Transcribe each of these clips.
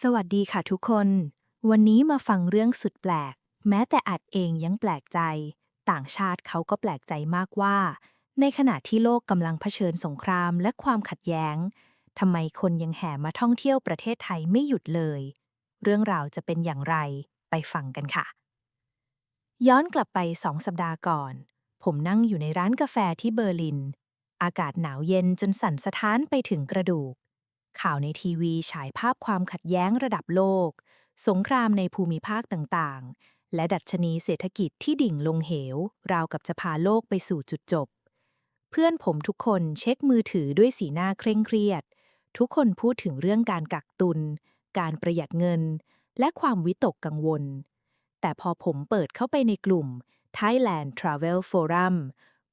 สวัสดีค่ะทุกคน วันนี้มาฟังเรื่องสุดแปลก แม้แต่อัดเองยังแปลกใจ ต่างชาติเขาก็แปลกใจมากว่า ในขณะที่โลกกำลังเผชิญสงครามและความขัดแย้งทำไมคนยังแห่มาท่องเที่ยวประเทศไทยไม่หยุดเลย เรื่องราวจะเป็นอย่างไรไปฟังกันค่ะ ย้อนกลับไปสองสัปดาห์ก่อน ผมนั่งอยู่ในร้านกาแฟที่เบอร์ลิน อากาศหนาวเย็นจนสั่นสะท้านไปถึงกระดูก ข่าวในทีวีฉายภาพความขัดแย้งระดับโลก สงครามในภูมิภาคต่างๆ และดัชนีเศรษฐกิจที่ดิ่งลงเหว ราวกับจะพาโลกไปสู่จุดจบ เพื่อนผมทุกคนเช็คมือถือด้วยสีหน้าเคร่งเครียด ทุกคนพูดถึงเรื่องการกักตุน การประหยัดเงิน และความวิตกกังวล แต่พอผมเปิดเข้าไปในกลุ่ม Thailand Travel Forum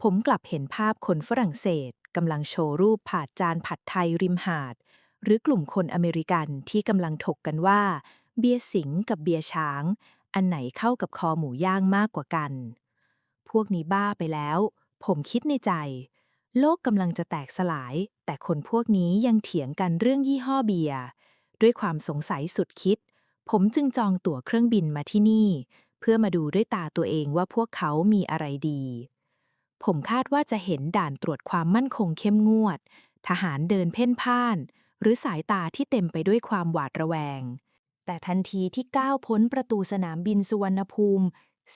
ผมกลับเห็นภาพคนฝรั่งเศสกำลังโชว์รูปผาดจานผัดไทยริมหาด หรือกลุ่มคนอเมริกันที่กำลังถกกันว่า เบียร์สิงกับเบียร์ช้าง อันไหนเข้ากับคอหมูย่างมากกว่ากัน พวกนี้บ้าไปแล้ว ผมคิดในใจ โลกกำลังจะแตกสลาย แต่คนพวกนี้ยังเถียงกันเรื่องยี่ห้อเบียร์ด้วยความสงสัยสุดคิด ผมจึงจองตั๋วเครื่องบินมาที่นี่ เพื่อมาดูด้วยตาตัวเองว่าพวกเขามีอะไรดี ผมคาดว่าจะเห็นด่านตรวจความมั่นคงเข้มงวด ทหารเดินเพ่นพ่าน หรือสายตาที่เต็มไปด้วยความหวาดระแวง แต่ทันทีที่ก้าวพ้นประตูสนามบินสุวรรณภูมิ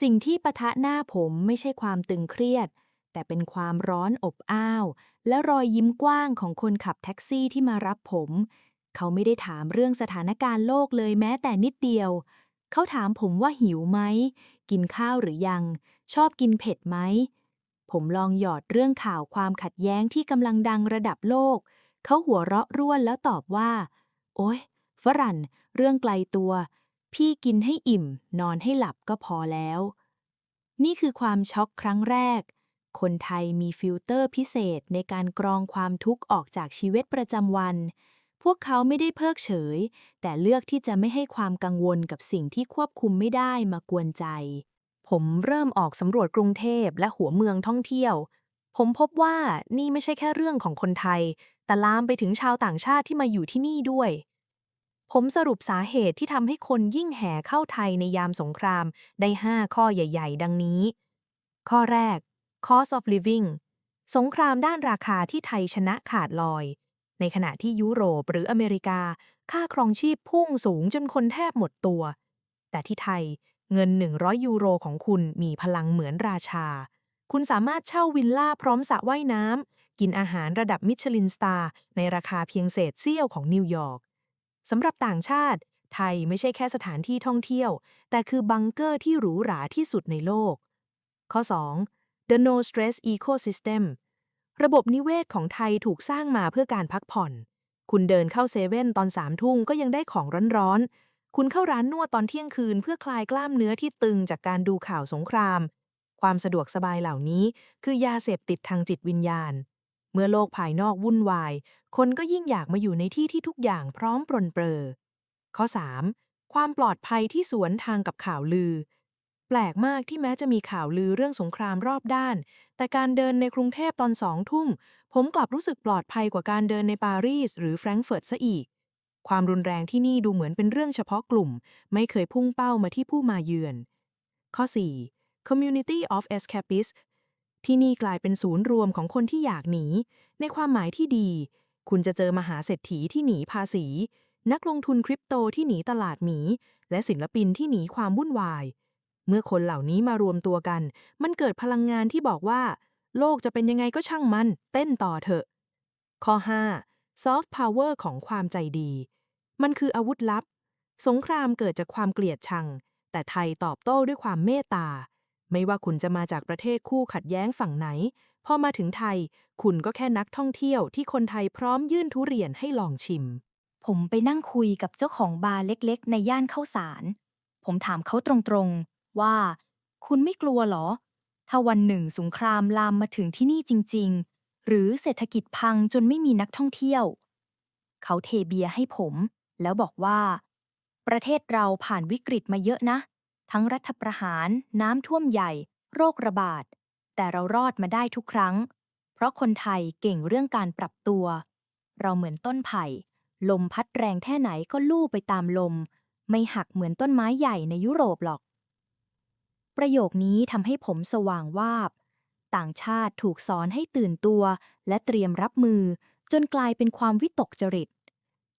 สิ่งที่ปะทะหน้าผมไม่ใช่ความตึงเครียด แต่เป็นความร้อนอบอ้าว และรอยยิ้มกว้างของคนขับแท็กซี่ที่มารับผม เขาไม่ได้ถามเรื่องสถานการณ์โลกเลยแม้แต่นิดเดียว เขาถามผมว่าหิวไหม กินข้าวหรือยัง ชอบกินเผ็ดไหมผมลองหยอดเรื่องข่าวความขัดแย้งที่กำลังดังระดับโลก เขาหัวเราะร่วนแล้วตอบว่า โอ๊ยฝรั่น เรื่องไกลตัว พี่กินให้อิ่ม นอนให้หลับก็พอแล้ว นี่คือความช็อกครั้งแรก คนไทยมีฟิลเตอร์พิเศษในการกรองความทุกข์ออกจากชีวิตประจำวัน พวกเขาไม่ได้เพิกเฉย แต่เลือกที่จะไม่ให้ความกังวลกับสิ่งที่ควบคุมไม่ได้มากวนใจ ผมเริ่มออกสำรวจกรุงเทพและหัวเมืองท่องเที่ยวผมพบว่านี่ไม่ใช่แค่เรื่องของคนไทย แต่ลามไปถึงชาวต่างชาติที่มาอยู่ที่นี่ด้วย ผมสรุปสาเหตุที่ทำให้คนยิ่งแห่เข้าไทยในยามสงครามได้ 5 ข้อใหญ่ ๆ ดังนี้ ข้อแรก cost of living สงครามด้านราคาที่ไทยชนะขาดลอย ในขณะที่ยุโรปหรืออเมริกา ค่าครองชีพพุ่งสูงจนคนแทบหมดตัว แต่ที่ไทยเงิน 100 ยูโรของคุณมีพลังเหมือนราชา คุณสามารถเช่าวิลล่าพร้อมสระว่ายน้ำ กินอาหารระดับมิชลินสตาร์ในราคาเพียงเศษเสี้ยวของนิวยอร์กสำหรับต่างชาติ ไทยไม่ใช่แค่สถานที่ท่องเที่ยว แต่คือบังเกอร์ที่หรูหราที่สุดในโลก ข้อ 2. The No Stress Ecosystem ระบบนิเวศของไทยถูกสร้างมาเพื่อการพักผ่อน คุณเดินเข้าเซเว่นตอนสามทุ่มก็ยังได้ของร้อนๆ คุณเข้าร้านนวดตอนเที่ยงคืนเพื่อคลายกล้ามเนื้อที่ตึงจากการดูข่าวสงคราม ความสะดวกสบายเหล่านี้คือยาเสพติดทางจิตวิญญาณ เมื่อโลกภายนอกวุ่นวาย คนก็ยิ่งอยากมาอยู่ในที่ที่ทุกอย่างพร้อมปรนเปรอ ข้อ 3. ความปลอดภัยที่สวนทางกับข่าวลือ แปลกมากที่แม้จะมีข่าวลือเรื่องสงครามรอบด้าน แต่การเดินในกรุงเทพตอนสองทุ่ม ผมกลับรู้สึกปลอดภัยกว่าการเดินในปารีสหรือแฟรงก์เฟิร์ตซะอีก ความรุนแรงที่นี่ดูเหมือนเป็นเรื่องเฉพาะกลุ่ม ไม่เคยพุ่งเป้ามาที่ผู้มาเยือน ข้อ 4. Community of Escapists ที่นี่กลายเป็นศูนย์รวมของคนที่อยากหนี ในความหมายที่ดี คุณจะเจอมหาเศรษฐีที่หนีภาษี นักลงทุนคริปโตที่หนีตลาดหมี และศิลปินที่หนีความวุ่นวาย เมื่อคนเหล่านี้มารวมตัวกัน มันเกิดพลังงานที่บอกว่า โลกจะเป็นยังไงก็ช่างมัน เต้นต่อเถอะ ข้อ 5. Soft Power ของความใจดี มันคืออาวุธลับ สงครามเกิดจากความเกลียดชัง แต่ไทยตอบโต้ด้วยความเมตตา ไม่ว่าคุณจะมาจากประเทศคู่ขัดแย้งฝั่งไหน พอมาถึงไทย คุณก็แค่นักท่องเที่ยวที่คนไทยพร้อมยื่นทุเรียนให้ลองชิม ผมไปนั่งคุยกับเจ้าของบาร์เล็กๆ ในย่านข้าวสาร ผมถามเขาตรงๆ ว่า คุณไม่กลัวหรอ ถ้าวันหนึ่งสงครามลามมาถึงที่นี่จริง ๆ หรือเศรษฐกิจพังจนไม่มีนักท่องเที่ยว เขาเทเบียร์ให้ผม แล้วบอกว่า ประเทศเราผ่านวิกฤตมาเยอะนะ ทั้งรัฐประหาร น้ำท่วมใหญ่ โรคระบาด แต่เรารอดมาได้ทุกครั้ง เพราะคนไทยเก่งเรื่องการปรับตัว เราเหมือนต้นไผ่ ลมพัดแรงแค่ไหนก็ลู่ไปตามลม ไม่หักเหมือนต้นไม้ใหญ่ในยุโรปหรอก ประโยคนี้ทำให้ผมสว่างวาบ ต่างชาติถูกสอนให้ตื่นตัว และเตรียมรับมือ จนกลายเป็นความวิตกจริต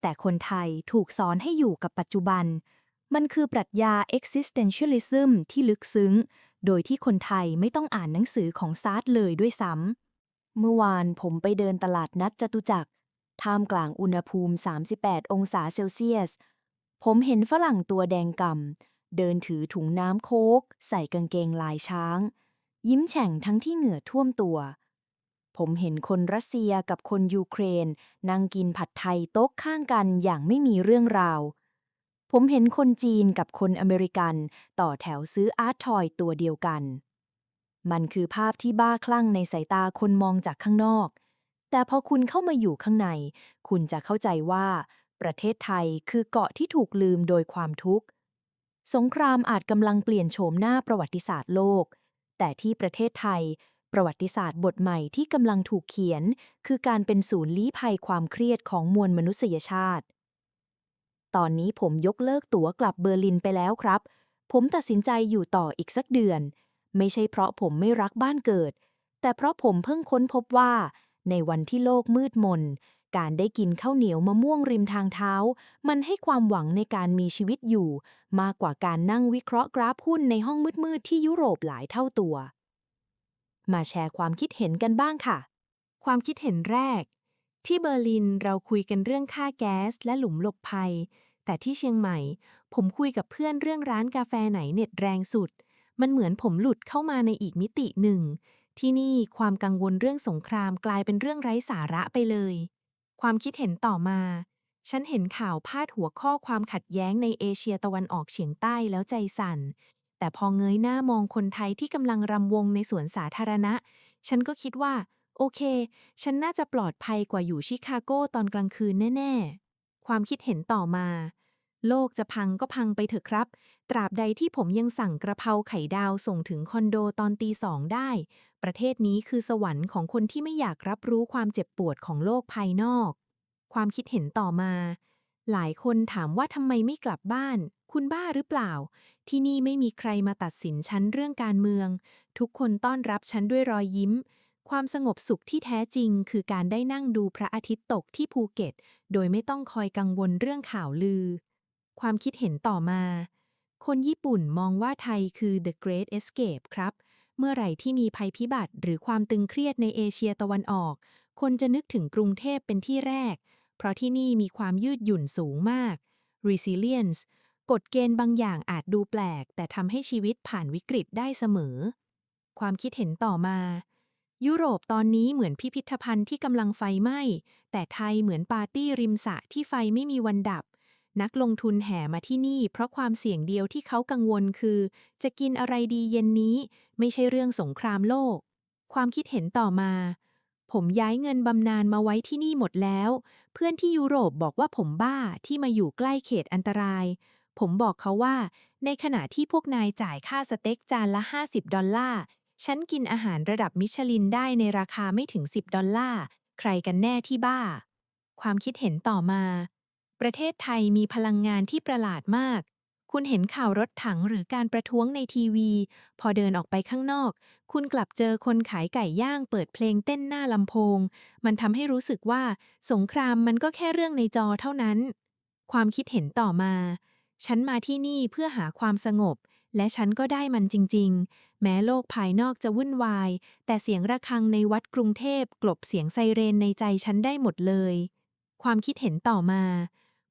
แต่คนไทยถูกสอนให้อยู่กับปัจจุบัน มันคือปรัชญา existentialism ที่ลึกซึ้ง โดยที่คนไทยไม่ต้องอ่านหนังสือของซาร์ตเลยด้วยซ้ำ เมื่อวานผมไปเดินตลาดนัดจตุจักร ท่ามกลางอุณหภูมิ 38 องศาเซลเซียส ผมเห็นฝรั่งตัวแดงก่ำเดินถือถุงน้ำโค้กใส่กางเกงลายช้าง ยิ้มแฉ่งทั้งที่เหงื่อท่วมตัว ผมเห็นคนรัสเซียกับคนยูเครน นั่งกินผัดไทยโต๊ะข้างกันอย่างไม่มีเรื่องราว ผมเห็นคนจีนกับคนอเมริกัน ต่อแถวซื้ออาร์ตทอยตัวเดียวกัน มันคือภาพที่บ้าคลั่งในสายตาคนมองจากข้างนอก แต่พอคุณเข้ามาอยู่ข้างใน คุณจะเข้าใจว่า ประเทศไทยคือเกาะที่ถูกลืมโดยความทุกข์ สงครามอาจกำลังเปลี่ยนโฉมหน้าประวัติศาสตร์โลก แต่ที่ประเทศไทย ประวัติศาสตร์บทใหม่ที่กำลังถูกเขียน คือการเป็นศูนย์ลี้ภัยความเครียดของมวลมนุษยชาติ ตอนนี้ผมยกเลิกตั๋วกลับเบอร์ลินไปแล้วครับ ผมตัดสินใจอยู่ต่ออีกสักเดือน ไม่ใช่เพราะผมไม่รักบ้านเกิด แต่เพราะผมเพิ่งค้นพบว่า ในวันที่โลกมืดมน การได้กินข้าวเหนียวมะม่วงริมทางเท้า มันให้ความหวังในการมีชีวิตอยู่ มากกว่าการนั่งวิเคราะห์กราฟหุ้นในห้องมืดๆที่ยุโรปหลายเท่าตัว มาแชร์ความคิดเห็นกันบ้างค่ะ ความคิดเห็นแรก ที่เบอร์ลินเราคุยกันเรื่องค่าแก๊สและหลุมหลบภัย แต่ที่เชียงใหม่ ผมคุยกับเพื่อนเรื่องร้านกาแฟไหนเน็ตแรงสุด มันเหมือนผมหลุดเข้ามาในอีกมิติหนึ่ง ที่นี่ความกังวลเรื่องสงครามกลายเป็นเรื่องไร้สาระไปเลย ความคิดเห็นต่อมา ฉันเห็นข่าวพาดหัวข้อความขัดแย้งในเอเชียตะวันออกเฉียงใต้แล้วใจสั่น แต่พอเงยหน้ามองคนไทยที่กำลังรำวงในสวนสาธารณะ ฉันก็คิดว่า โอเค ฉันน่าจะปลอดภัยกว่าอยู่ชิคาโกตอนกลางคืนแน่ ๆ ความคิดเห็นต่อมา โลกจะพังก็พังไปเถอะครับ ตราบใดที่ผมยังสั่งกระเพราไข่ดาวส่งถึงคอนโดตอนตีสองได้ ประเทศนี้คือสวรรค์ของคนที่ไม่อยากรับรู้ความเจ็บปวดของโลกภายนอก ความคิดเห็นต่อมา หลายคนถามว่าทำไมไม่กลับบ้าน คุณบ้าหรือเปล่า ที่นี่ไม่มีใครมาตัดสินฉันเรื่องการเมือง ทุกคนต้อนรับฉันด้วยรอยยิ้ม ความสงบสุขที่แท้จริง คือการได้นั่งดูพระอาทิตย์ตกที่ภูเก็ต โดยไม่ต้องคอยกังวลเรื่องข่าวลือ ความคิดเห็นต่อมา คนญี่ปุ่นมองว่าไทยคือ the great escape ครับ เมื่อไหร่ที่มีภัยพิบัติ หรือความตึงเครียดในเอเชียตะวันออก คนจะนึกถึงกรุงเทพเป็นที่แรก เพราะที่นี่มีความยืดหยุ่นสูงมาก resilience กฎเกณฑ์บางอย่างอาจดูแปลก แต่ทำให้ชีวิตผ่านวิกฤตได้เสมอ ความคิดเห็นต่อมา ยุโรปตอนนี้เหมือนพิพิธภัณฑ์ที่กำลังไฟไหม้ แต่ไทยเหมือนปาร์ตี้ริมสะที่ไฟไม่มีวันดับ นักลงทุนแห่มาที่นี่ เพราะความเสี่ยงเดียวที่เขากังวลคือ จะกินอะไรดีเย็นนี้ ไม่ใช่เรื่องสงครามโลก ความคิดเห็นต่อมา ผมย้ายเงินบำนาญมาไว้ที่นี่หมดแล้ว เพื่อนที่ยุโรปบอกว่าผมบ้าที่มาอยู่ใกล้เขตอันตราย ผมบอกเขาว่า ในขณะที่พวกนายจ่ายค่าสเต็กจานละ 50 ดอลลาร์ ฉันกินอาหารระดับมิชลินได้ในราคาไม่ถึง 10 ดอลลาร์ ใครกันแน่ที่บ้า ความคิดเห็นต่อมา ประเทศไทยมีพลังงานที่ประหลาดมาก คุณเห็นข่าวรถถังหรือการประท้วงในทีวี พอเดินออกไปข้างนอก คุณกลับเจอคนขายไก่ย่างเปิดเพลงเต้นหน้าลำโพง มันทำให้รู้สึกว่า สงครามมันก็แค่เรื่องในจอเท่านั้น ความคิดเห็นต่อมา ฉันมาที่นี่เพื่อหาความสงบและฉันก็ได้มันจริงๆ แม้โลกภายนอกจะวุ่นวาย แต่เสียงระฆังในวัดกรุงเทพกลบเสียงไซเรนในใจฉันได้หมดเลย ความคิดเห็นต่อมา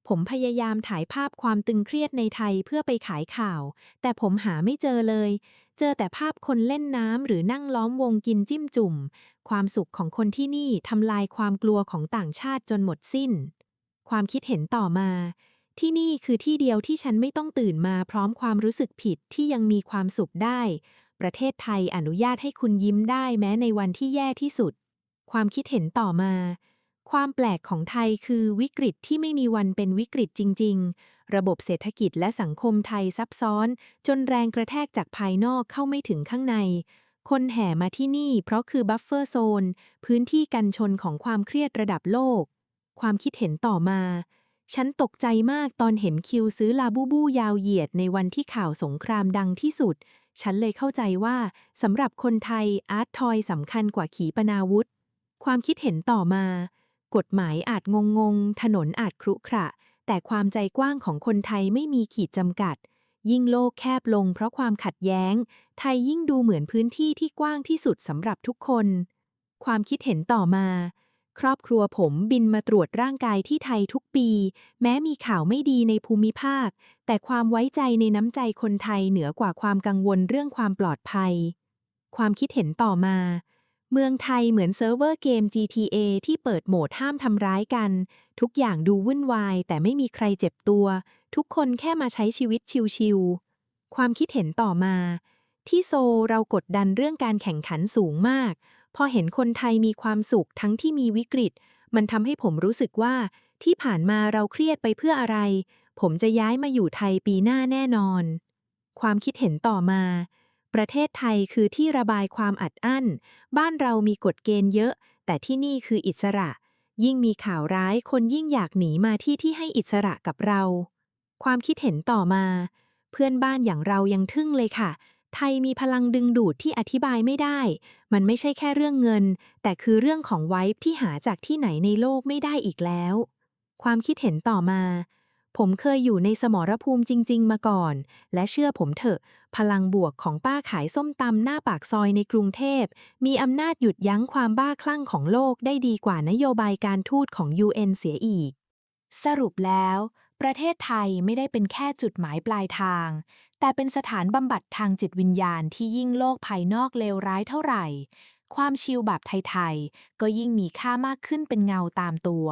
ผมพยายามถ่ายภาพความตึงเครียดในไทยเพื่อไปขายข่าว แต่ผมหาไม่เจอเลย เจอแต่ภาพคนเล่นน้ำหรือนั่งล้อมวงกินจิ้มจุ่ม ความสุขของคนที่นี่ทำลายความกลัวของต่างชาติจนหมดสิ้น ความคิดเห็นต่อมาที่นี่คือที่เดียวที่ฉันไม่ต้องตื่นมาพร้อมความรู้สึกผิดที่ยังมีความสุขได้ ประเทศไทยอนุญาตให้คุณยิ้มได้แม้ในวันที่แย่ที่สุด ความคิดเห็นต่อมา ความแปลกของไทยคือวิกฤตที่ไม่มีวันเป็นวิกฤตจริง ๆ ระบบเศรษฐกิจและสังคมไทยซับซ้อน จนแรงกระแทกจากภายนอกเข้าไม่ถึงข้างใน คนแห่มาที่นี่เพราะคือบัฟเฟอร์โซน พื้นที่กันชนของความเครียดระดับโลก ความคิดเห็นต่อมา ฉันตกใจมากตอนเห็นคิวซื้อลาบูบูยาวเหยียดในวันที่ข่าวสงครามดังที่สุด ฉันเลยเข้าใจว่าสำหรับคนไทยอาร์ตทอยสำคัญกว่าขีปนาวุธ ความคิดเห็นต่อมา กฎหมายอาจงงงๆถนนอาจครุขระ แต่ความใจกว้างของคนไทยไม่มีขีดจำกัด ยิ่งโลกแคบลงเพราะความขัดแย้ง ไทยยิ่งดูเหมือนพื้นที่ที่กว้างที่สุดสำหรับทุกคน ความคิดเห็นต่อมา ครอบครัวผมบินมาตรวจร่างกายที่ไทยทุกปี แม้มีข่าวไม่ดีในภูมิภาค แต่ความไว้ใจในน้ำใจคนไทยเหนือกว่าความกังวลเรื่องความปลอดภัย ความคิดเห็นต่อมา เมืองไทยเหมือนเซิร์ฟเวอร์เกม GTA ที่เปิดโหมดห้ามทำร้ายกัน ทุกอย่างดูวุ่นวาย แต่ไม่มีใครเจ็บตัว ทุกคนแค่มาใช้ชีวิตชิวๆความคิดเห็นต่อมา ที่โซลเรากดดันเรื่องการแข่งขันสูงมาก อเห็นคนไทยมีความสุขทั้งที่มีวิกฤต มันทำให้ผมรู้สึกว่า ที่ผ่านมาเราเครียดไปเพื่ออะไร ผมจะย้ายมาอยู่ไทยปีหน้าแน่นอน ความคิดเห็นต่อมา ประเทศไทยคือที่ระบายความอัดอั้น บ้านเรามีกฎเกณฑ์เยอะ แต่ที่นี่คืออิสระ ยิ่งมีข่าวร้ายคนยิ่งอยากหนีมาที่ที่ให้อิสระกับเรา ความคิดเห็นต่อมา เพื่อนบ้านอย่างเรายังทึ่งเลยค่ะ ไทยมีพลังดึงดูดที่อธิบายไม่ได้ มันไม่ใช่แค่เรื่องเงิน แต่คือเรื่องของไวฟ์ที่หาจากที่ไหนในโลกไม่ได้อีกแล้ว ความคิดเห็นต่อมา ผมเคยอยู่ในสมรภูมิจริง ๆ มาก่อน และเชื่อผมเถอะ พลังบวกของป้าขายส้มตำหน้าปากซอยในกรุงเทพ มีอำนาจหยุดยั้งความบ้าคลั่งของโลกได้ดีกว่านโยบายการทูตของ UN เสียอีก สรุปแล้วประเทศไทยไม่ได้เป็นแค่จุดหมายปลายทาง แต่เป็นสถานบำบัดทางจิตวิญญาณที่ยิ่งโลกภายนอกเลวร้ายเท่าไหร่ ความชิลแบบไทย ๆ ก็ยิ่งมีค่ามากขึ้นเป็นเงาตามตัว